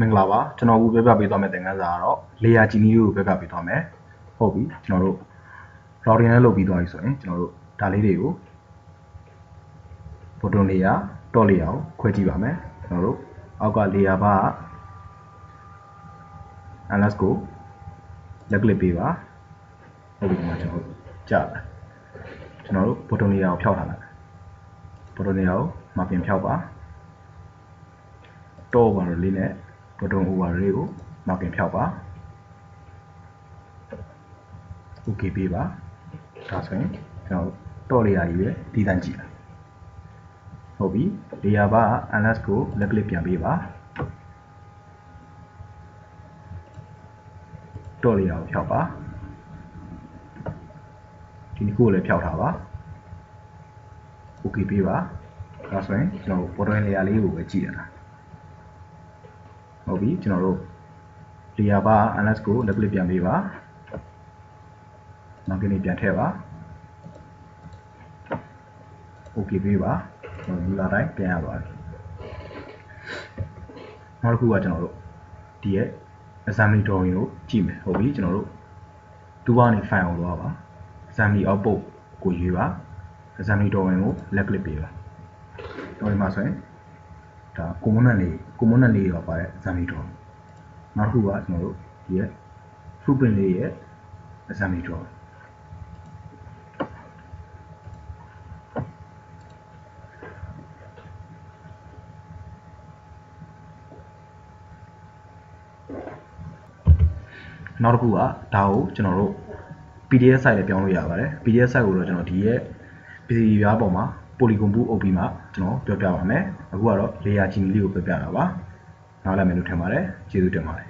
မင်္ဂလာပါကျွန်တော်အခုပြောပြပေးသွားမယ့်သင်ခန်းစာကတော့ layer ကြည်နည်းကိုပြောပြပေးသွားမယ်ဟုတ်ပြီကျွန်တော်တို့ routing နဲ့လုပ်ပြီးသွားပြီဆိုရင်ကျွန်တော်တို့ဒါလေးတွေကို button layer top layer ကိုခွဲကြည့်ပါမယ်ကျွန်တော်တို့အောက်က layer bar က ls ကို left click ပေးပါဟုတ်ပြီဒီမှာကျွန်တော်တို့ကြာတယ်ကျွန်တော်တို့ button layer ကိုဖျောက်ထားလိုက် button layer ကို margin ဖျောက်ပါတော့ overlay လေးနဲ့ button overlay ကို margin ဖြောက်ပါ okay ပေးပါဒါဆိုရင်ကျွန်တော်တော့ layer ကြီးပဲဒီတန်းကြည့်လိုက်ဟုတ်ပြီ layer ဘာ ls ကို left click ပြန်ပေးပါတော့ layer ကိုဖြောက်ပါဒီတစ်ခုကိုလည်းဖြောက်ထားပါ okay ပေးပါဒါဆိုရင်ကျွန်တော် button layer လေးကိုပဲကြည့်ရတာ ဟုတ်ပြီကျွန်တော်တို့ layer bar ls ကို left click ပြန်ပေးပါ margin လေးပြန်ထည့်ပါ okay ပေးပါကျွန်တော် ruler တိုင်းပြန်ရပါပြီနောက်တစ်ခုကကျွန်တော်တို့ဒီရဲ့ assembly drawing ကိုကြည့်မယ်ဟုတ်ပြီကျွန်တော်တို့တူဘာနေ file ကိုသွားပါ assembly output ကိုရွေးပါ assembly drawing ကို left click ပေးပါတော့ဒီမှာဆိုရင် ဒါ component လေး component လေးရောပါတဲ့ assembly drawing နောက်တစ်ခုကကျွန်တော်တို့ဒီရဲ့ footprint လေးရဲ့ assembly drawing နောက်တစ်ခုကဒါကိုကျွန်တော်တို့ PDF site လည်းပြောင်းလို့ရပါတယ် PDF site ကိုတော့ကျွန်တော်ဒီရဲ့ PC ပြားပေါ်မှာ polygon ဘူးအုပ်ပြီးမှကျွန်တော်ပြောပြပါမယ်အခုကတော့ layer ချင်းလေးကိုပြောပြတာပါနားလည်မယ်လို့ထင်ပါတယ်ကျေးဇူးတင်ပါတယ်